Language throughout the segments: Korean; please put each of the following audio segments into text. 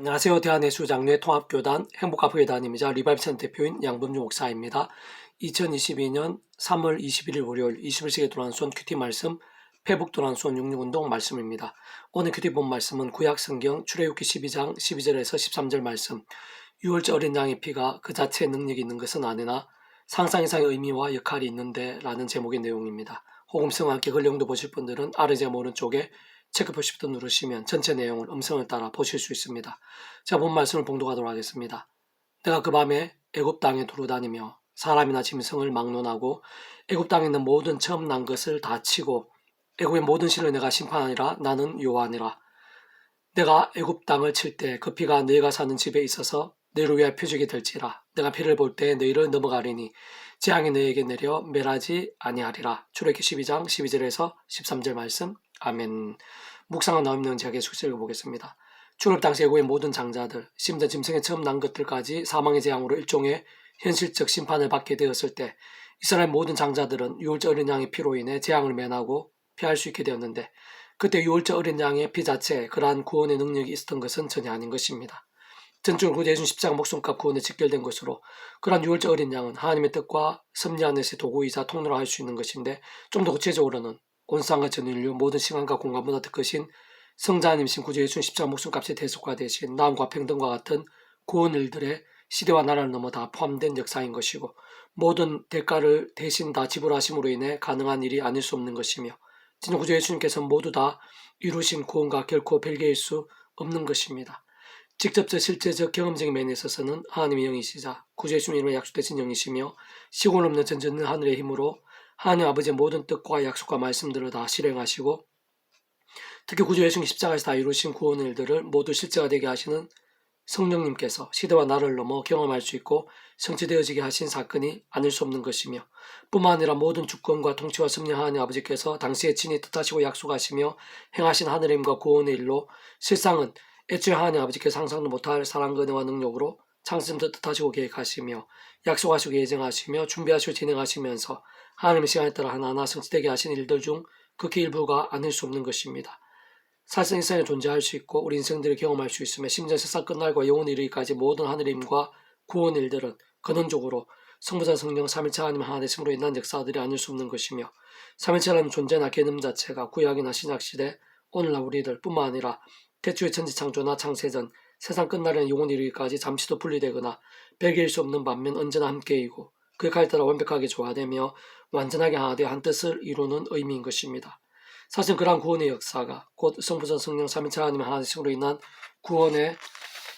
안녕하세요. 대한예수 장로회 통합교단 행복가부회단임이자 리바이브센터 대표인 양범주 목사입니다. 2022년 3월 21일 월요일 21세기 도란손 큐티 말씀 회복 도란손 66운동 말씀입니다. 오늘 큐티 본 말씀은 구약성경 출애굽기 12장 12절에서 13절 말씀 6월절 어린 양의 피가 그 자체의 능력이 있는 것은 아니나 상상 이상의 의미와 역할이 있는데 라는 제목의 내용입니다. 호금성과 함께 글령도 보실 분들은 아래 제 오른쪽에 체크표 시부터 누르시면 전체 내용을 음성을 따라 보실 수 있습니다. 제가 본 말씀을 봉독하도록 하겠습니다. 내가 그 밤에 애굽 땅에 두루 다니며 사람이나 짐승을 막론하고 애굽 땅에 있는 모든 처음 난 것을 다 치고 애굽의 모든 신을 내가 심판하니라 나는 여호와니라. 내가 애굽 땅을 칠 때 그 피가 너희가 사는 집에 있어서 너희를 위하여 표적이 될지라. 내가 피를 볼 때 너희를 넘어가리니 재앙이 너희에게 내려 멸하지 아니하리라. 출애굽기 12장 12절에서 13절 말씀. 아멘. 묵상한 나오면 제가 계속 읽어보겠습니다. 출업 당시 애고의 모든 장자들, 심지어 짐승의 처음 난 것들까지 사망의 재앙으로 일종의 현실적 심판을 받게 되었을 때 이스라엘 모든 장자들은 유월절 어린 양의 피로 인해 재앙을 면하고 피할 수 있게 되었는데 그때 유월절 어린 양의 피 자체에 그러한 구원의 능력이 있었던 것은 전혀 아닌 것입니다. 전적으로 구제 예수 십자가 목숨값 구원에 직결된 것으로 그러한 유월절 어린 양은 하나님의 뜻과 섭리 안에서의 도구이자 통로로 할 수 있는 것인데 좀 더 구체적으로는 온 세상과 전 인류 모든 시간과 공간보다 더 크신 성자님이신 구주 예수님 십자가 목숨값의 대속과 대신 나음과 평등과 같은 구원 일들의 시대와 나라를 넘어 다 포함된 역사인 것이고 모든 대가를 대신 다 지불하심으로 인해 가능한 일이 아닐 수 없는 것이며 진짜 구주 예수님께서 모두 다 이루신 구원과 결코 별개일 수 없는 것입니다. 직접적 실제적 경험적인 면에 있어서는 하나님의 영이시자 구주 예수님으로 약속되신 영이시며 시골 없는 전전는 하늘의 힘으로 하나님 아버지의 모든 뜻과 약속과 말씀들을 다 실행하시고 특히 구주 예수님 십자가에서 다 이루신 구원 일들을 모두 실제가 되게 하시는 성령님께서 시대와 나를 넘어 경험할 수 있고 성취되어지게 하신 사건이 아닐 수 없는 것이며 뿐만 아니라 모든 주권과 통치와 섭리 하나님 아버지께서 당시에 친히 뜻하시고 약속하시며 행하신 힘과 구원의 일로 실상은 애초에 하나님 아버지께서 상상도 못할 사랑과 은혜와 능력으로 창세부터 뜻하시고 계획하시며 약속하시고 예정하시며 준비하시고 진행하시면서 하나님의 시간에 따라 하나하나 성취되게 하신 일들 중 극히 일부가 아닐 수 없는 것입니다. 사실상 인생에 존재할 수 있고 우리 인생들이 경험할 수 있으며 심지어 세상 끝날과 영원 이르기까지 모든 하늘의 힘과 구원 일들은 근원적으로 성부자 성령 삼일체 하나님 하나 되심으로 인한 역사들이 아닐 수 없는 것이며 삼일체라는 존재나 개념 자체가 구약이나 신약 시대 오늘날 우리들 뿐만 아니라 태초의 천지 창조나 창세전 세상 끝날에는 영원 이르기까지 잠시도 분리되거나 배개일 수 없는 반면 언제나 함께이고 그 역할에 따라 완벽하게 조화되며 완전하게 하나 되어 한 뜻을 이루는 의미인 것입니다. 사실 그러한 구원의 역사가 곧 성부전 성령 삼위체 하나님 하나님으로 인한 구원의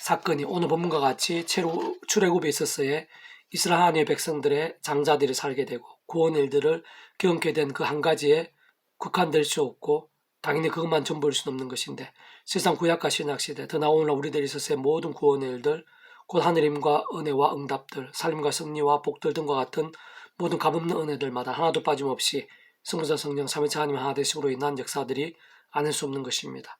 사건이 오늘 본문과 같이 출애굽에 있었어에 이스라엘 하나님의 백성들의 장자들이 살게 되고 구원 일들을 경험게 된 그 한 가지에 국한될 수 없고 당연히 그것만 전부일 수는 없는 것인데 세상 구약과 신약 시대 더 나오는 우리들이 있었어의 모든 구원의 일들 곧 하늘임과 은혜와 응답들 살림과 승리와 복들 등과 같은 모든 값없는 은혜들마다 하나도 빠짐없이 성부자 성령 삼위체 하나님 하나 되심으로 인한 역사들이 아닐 수 없는 것입니다.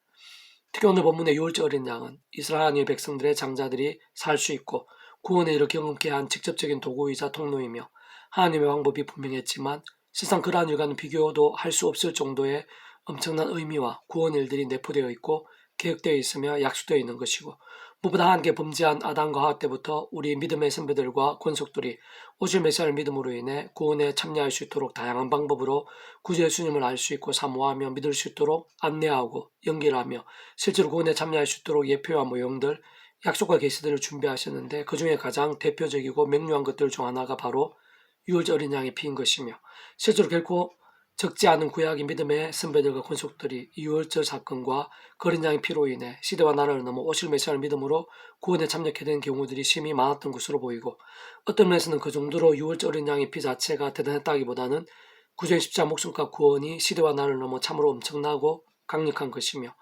특히 오늘 본문의 유월절 어린 양은 이스라엘 하나님의 백성들의 장자들이 살 수 있고 구원의 일을 경험케 한 직접적인 도구이자 통로이며 하나님의 방법이 분명했지만 실상 그러한 일과는 비교도 할 수 없을 정도의 엄청난 의미와 구원 일들이 내포되어 있고 계획되어 있으며 약속되어 있는 것이고 함께 범죄한 아담과 하와 때부터 우리 믿음의 선배들과 권속들이 오실 메시아를 믿음으로 인해 구원에 참여할 수 있도록 다양한 방법으로 구주 예수님을 알 수 있고 사모하며 믿을 수 있도록 안내하고 연결하며 실제로 구원에 참여할 수 있도록 예표와 모형들 약속과 계시들을 준비하셨는데 그 중에 가장 대표적이고 명료한 것들 중 하나가 바로 유월절 어린 양의 피인 것이며 실제로 결코 적지 않은 구약의 믿음의 선배들과 권속들이 이월절 사건과 거린 양의 피로 인해 시대와 나라를 넘어 오실 메시아를 믿음으로 구원에 참여하게 된 경우들이 심히 많았던 것으로 보이고 어떤 면에서는 그 정도로 유월절 어린 양의 피 자체가 대단했다기보다는 구주의 십자 목숨과 구원이 시대와 나라를 넘어 참으로 엄청나고 강력한 것이며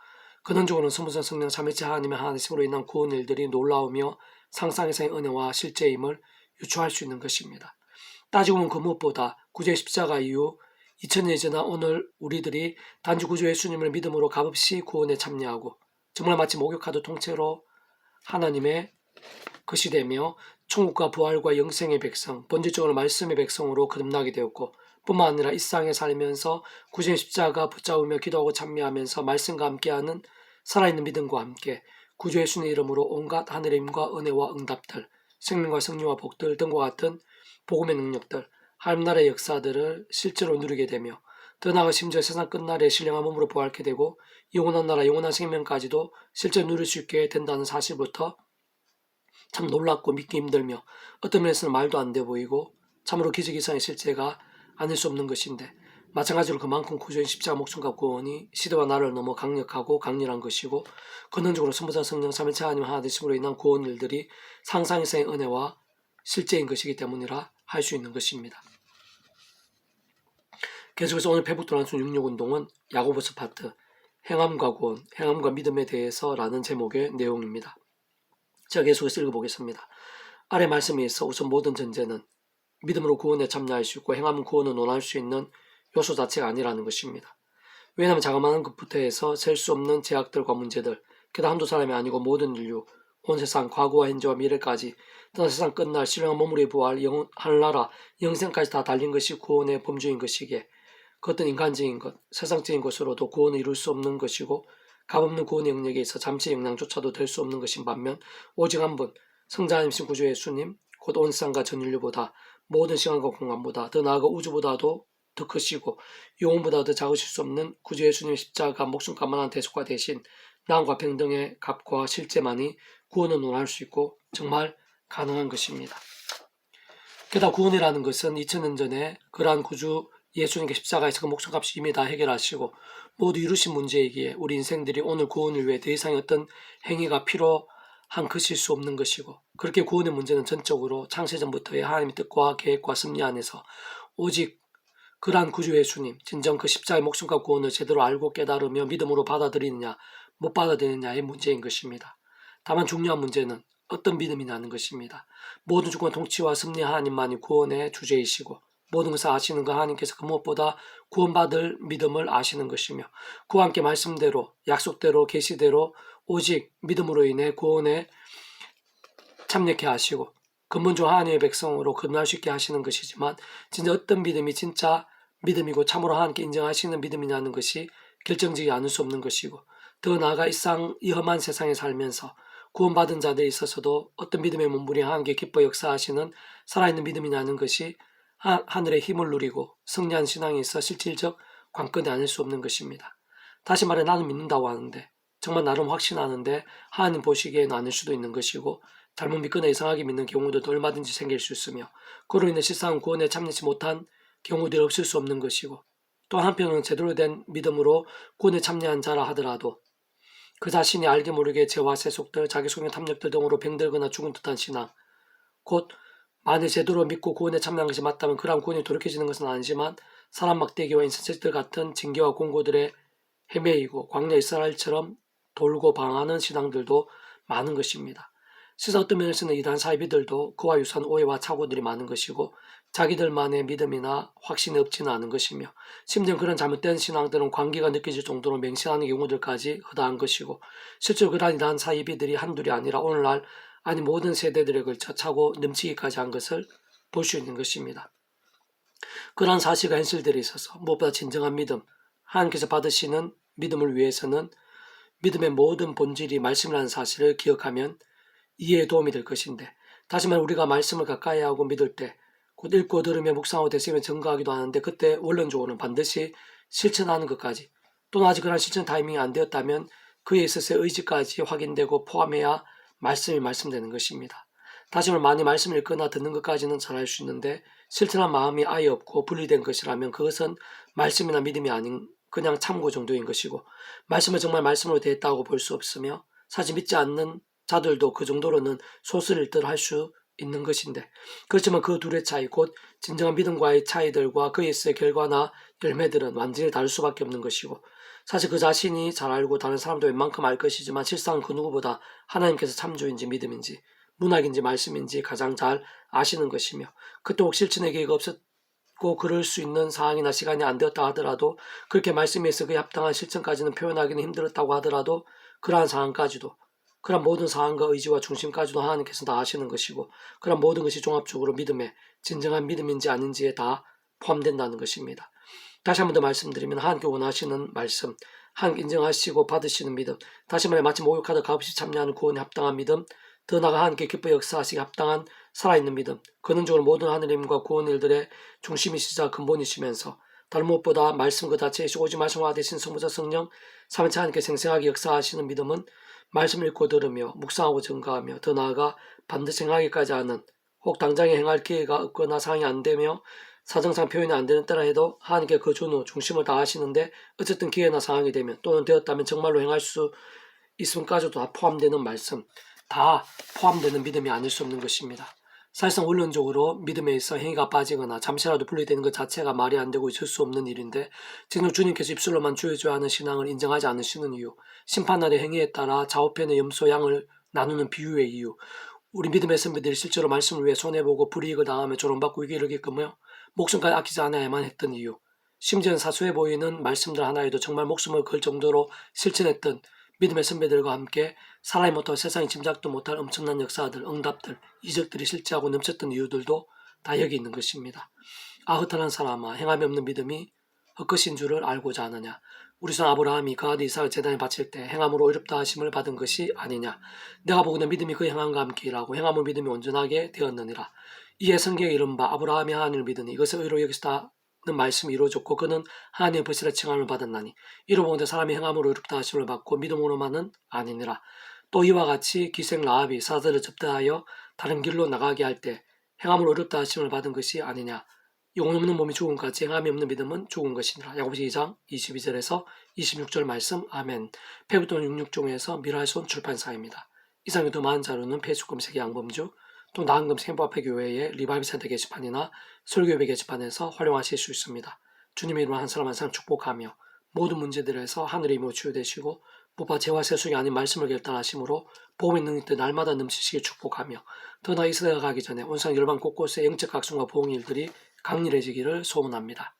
근원적으로는 성부선 성령 삼일체 하나님의 하나님으로 인한 구원 일들이 놀라우며 상상에서의 은혜와 실제임을 유추할 수 있는 것입니다. 따지고 보면 그 무엇보다 구주의 십자가 이후 2000년이 지나 오늘 우리들이 단지 구주 예수님을 믿음으로 값없이 구원에 참여하고 정말 마치 목욕하듯 통째로 하나님의 것이 되며 천국과 부활과 영생의 백성, 본질적으로 말씀의 백성으로 거듭나게 되었고 뿐만 아니라 이 세상에 살면서 구주의 십자가 붙잡으며 기도하고 참여하면서 말씀과 함께하는 살아있는 믿음과 함께 구주 예수의 이름으로 온갖 하늘의 힘과 은혜와 응답들, 생명과 승리와 복들 등과 같은 복음의 능력들, 하나님 나라의 역사들을 실제로 누리게 되며 더 나아가 심지어 세상 끝날에 신령한 몸으로 부활케 되고 영원한 나라 영원한 생명까지도 실제 누릴 수 있게 된다는 사실부터 참 놀랍고 믿기 힘들며 어떤 면에서는 말도 안 돼 보이고 참으로 기적 이상의 실제가 아닐 수 없는 것인데 마찬가지로 그만큼 구조인 십자가 목숨과 구원이 시대와 나라를 넘어 강력하고 강렬한 것이고 근원적으로 선부자 성령 삼일체 하나님 하나 되심으로 인한 구원 일들이 상상 이상의 은혜와 실제인 것이기 때문이라 할 수 있는 것입니다. 계속해서 오늘 페북도란순 66운동은 야고보스 파트 행함과 구원, 행함과 믿음에 대해서라는 제목의 내용입니다. 제가 계속해서 읽어보겠습니다. 아래 말씀에 있어 우선 모든 전제는 믿음으로 구원에 참여할 수 있고 행함 구원을 논할 수 있는 요소 자체가 아니라는 것입니다. 왜냐하면 자그마한 것부터 해서 셀 수 없는 제약들과 문제들, 게다가 한두 사람이 아니고 모든 인류, 온 세상, 과거와 현재와 미래까지, 또한 세상 끝날 신령한 몸으로의 부활, 영, 하늘나라, 영생까지 다 달린 것이 구원의 범주인 것이기에 그 어떤 인간적인 것, 세상적인 것으로도 구원을 이룰 수 없는 것이고 값없는 구원의 영역에 있어 잠시 영향조차도 될 수 없는 것인 반면 오직 한 분, 성자님신 구주 예수님, 곧온 세상과 전 인류보다 모든 시간과 공간보다 더 나아가 우주보다도 더 크시고 영혼보다 더 작으실 수 없는 구주 예수님 십자가 목숨값만한 대속과 대신 나음과 평등의 값과 실제만이 구원을 논할 수 있고 정말 가능한 것입니다. 게다가 구원이라는 것은 2000년 전에 그러한 구주 예수님께 십자가에서 그 목숨값이 이미 다 해결하시고 모두 이루신 문제이기에 우리 인생들이 오늘 구원을 위해 더 이상의 어떤 행위가 필요한 것일 수 없는 것이고 그렇게 구원의 문제는 전적으로 창세전부터의 하나님의 뜻과 계획과 섭리 안에서 오직 그러한 구주 예수님 진정 그 십자가의 목숨과 구원을 제대로 알고 깨달으며 믿음으로 받아들이느냐 못 받아들이느냐의 문제인 것입니다. 다만 중요한 문제는 어떤 믿음이냐는 것입니다. 모든 주권 통치와 섭리 하나님만이 구원의 주제이시고 모든 것을 아시는 그 하나님께서 그 무엇보다 구원받을 믿음을 아시는 것이며 그와 함께 말씀대로 약속대로 계시대로 오직 믿음으로 인해 구원에 참여케 하시고 근본적 하나님의 백성으로 거듭날 수 있게 하시는 것이지만 진짜 어떤 믿음이 진짜 믿음이고 참으로 하나님께 인정하시는 믿음이냐는 것이 결정적이 않을 수 없는 것이고 더 나아가 이상 이 험한 세상에 살면서 구원받은 자들에 있어서도 어떤 믿음의 몸부림 하나님께 기뻐 역사하시는 살아있는 믿음이냐는 것이 하, 하늘의 힘을 누리고 승리한 신앙에 있어 실질적 관건이 아닐 수 없는 것입니다. 다시 말해 나는 믿는다고 하는데 정말 나름 확신하는데 하나님 보시기에는 아닐 수도 있는 것이고 잘못 믿거나 이상하게 믿는 경우도 얼마든지 생길 수 있으며 그로 인해 실상 구원에 참여치 못한 경우들이 없을 수 없는 것이고 또 한편으로는 제대로 된 믿음으로 구원에 참여한 자라 하더라도 그 자신이 알게 모르게 죄와 세속들, 자기 속의 탐욕들 등으로 병들거나 죽은 듯한 신앙 곧 만일 제대로 믿고 구원에 참여한 것이 맞다면 그러한 구원이 돌이켜지는 것은 아니지만 사람 막대기와 인센체들 같은 징계와 공고들의 헤매이고 광야 이스라엘처럼 돌고 방하는 신앙들도 많은 것입니다. 세상 어떤 면에서는 이단 사이비들도 그와 유사한 오해와 착오들이 많은 것이고 자기들만의 믿음이나 확신이 없지는 않은 것이며 심지어 그런 잘못된 신앙들은 관계가 느껴질 정도로 맹신하는 경우들까지 허다한 것이고 실제로 그러한 이단 사이비들이 한둘이 아니라 오늘날 아니 모든 세대들에 걸쳐 차고 넘치기까지 한 것을 볼 수 있는 것입니다. 그러한 사실과 현실들에 있어서 무엇보다 진정한 믿음, 하나님께서 받으시는 믿음을 위해서는 믿음의 모든 본질이 말씀이라는 사실을 기억하면 이해에 도움이 될 것인데 다시 말해 우리가 말씀을 가까이 하고 믿을 때 곧 읽고 들으며 묵상하고 되시며 증거하기도 하는데 그때 원론적으로는 반드시 실천하는 것까지 또는 아직 그런 실천 타이밍이 안 되었다면 그에 있어서의 의지까지 확인되고 포함해야 말씀이 말씀되는 것입니다. 다시 말해 많이 말씀을 읽거나 듣는 것까지는 잘 할 수 있는데 실천한 마음이 아예 없고 분리된 것이라면 그것은 말씀이나 믿음이 아닌 그냥 참고 정도인 것이고 말씀을 정말 말씀으로 대했다고 볼 수 없으며 사실 믿지 않는 자들도 그 정도로는 소스를 뜰할수 있는 것인데 그렇지만 그 둘의 차이 곧 진정한 믿음과의 차이들과 그에서의 결과나 열매들은 완전히 다를 수밖에 없는 것이고 사실 그 자신이 잘 알고 다른 사람도 웬만큼 알 것이지만 실상 그 누구보다 하나님께서 참조인지 믿음인지 문학인지 말씀인지 가장 잘 아시는 것이며 그때 혹 실천의 계획이 없었고 그럴 수 있는 상황이나 시간이 안 되었다 하더라도 그렇게 말씀에서 그에 합당한 실천까지는 표현하기는 힘들었다고 하더라도 그러한 상황까지도 그런 모든 상황과 의지와 중심까지도 하나님께서 다 아시는 것이고 그런 모든 것이 종합적으로 믿음에 진정한 믿음인지 아닌지에 다 포함된다는 것입니다. 다시 한 번 더 말씀드리면 하나님께 원하시는 말씀, 한 인정하시고 받으시는 믿음, 다시 말해 마치 목욕하듯 값없이 참여하는 구원에 합당한 믿음, 더 나아가 하나님께 기뻐 역사하시기 합당한 살아있는 믿음, 근원적으로 모든 하느님과 구원 일들의 중심이시자 근본이시면서 다른 무엇보다 말씀 그 자체이시고 오직 말씀화 되신 성부자 성령 삼위차 하나님께 생생하게 역사하시는 믿음은 말씀을 읽고 들으며 묵상하고 증가하며 더 나아가 반드시 행하기까지 하는 혹 당장에 행할 기회가 없거나 상황이 안 되며 사정상 표현이 안 되는 때라 해도 하나님께 그 전후 중심을 다하시는데 어쨌든 기회나 상황이 되면 또는 되었다면 정말로 행할 수 있음까지도 다 포함되는 말씀 다 포함되는 믿음이 아닐 수 없는 것입니다. 사실상 원론적으로 믿음에 있어 행위가 빠지거나 잠시라도 분리되는 것 자체가 말이 안 되고 있을 수 없는 일인데 지금 주님께서 입술로만 주여줘야 하는 신앙을 인정하지 않으시는 이유 심판날의 행위에 따라 좌우편의 염소 양을 나누는 비유의 이유 우리 믿음의 선배들이 실제로 말씀을 위해 손해보고 불이익을 당하며 조롱받고 위기를 겪으며 목숨까지 아끼지 않아야만 했던 이유. 심지어는 사소해 보이는 말씀들 하나에도 정말 목숨을 걸 정도로 실천했던 믿음의 선배들과 함께 사람이 못하고 세상이 짐작도 못할 엄청난 역사들, 응답들, 이적들이 실제하고 넘쳤던 이유들도 다 여기 있는 것입니다. 아 허탄한 사람아 행함이 없는 믿음이 헛것인 줄을 알고자 하느냐. 우리 son 아브라함이 그 아들 이삭을 제단에 바칠 때 행함으로 어렵다 하심을 받은 것이 아니냐. 내가 보고는 믿음이 그 행함과 함께 일하고 행함을 믿음이 온전하게 되었느니라 이에 성경에 이른바 아브라함이 하나님을 믿으니 이것을 의로 여기시다는 말씀이 이루어졌고 그는 하나님의 벗이라 칭함을 받았나니 이로 보는데 사람이 행함으로 어렵다 하심을 받고 믿음으로만은 아니니라 또 이와 같이 기생 라합이 사자를 접대하여 다른 길로 나가게 할 때 행함으로 어렵다 하심을 받은 것이 아니냐 영혼 없는 몸이 죽음까지 행함이 없는 믿음은 죽은 것이니라. 야고보서 2장 22절에서 26절 말씀 아멘. 페브돈 66종에서 미랄손 출판사입니다. 이상의 더 많은 자료는 페이스북 검색의 양범주 또 나은금색 행복앞에 교회의 리바이브 센터 게시판이나 설교회 게시판에서 활용하실 수 있습니다. 주님의 이름으로 한 사람 한 사람 축복하며 모든 문제들에서 하늘의 힘으로 치유되시고 부파 재화 세속이 아닌 말씀을 결단하심으로 보험의 능력들 날마다 넘치시길 축복하며 더 나아 이 세대가 가기 전에 온상 열방 곳곳에 영적 각성과 보응 일들이 강렬해지기를 소원합니다.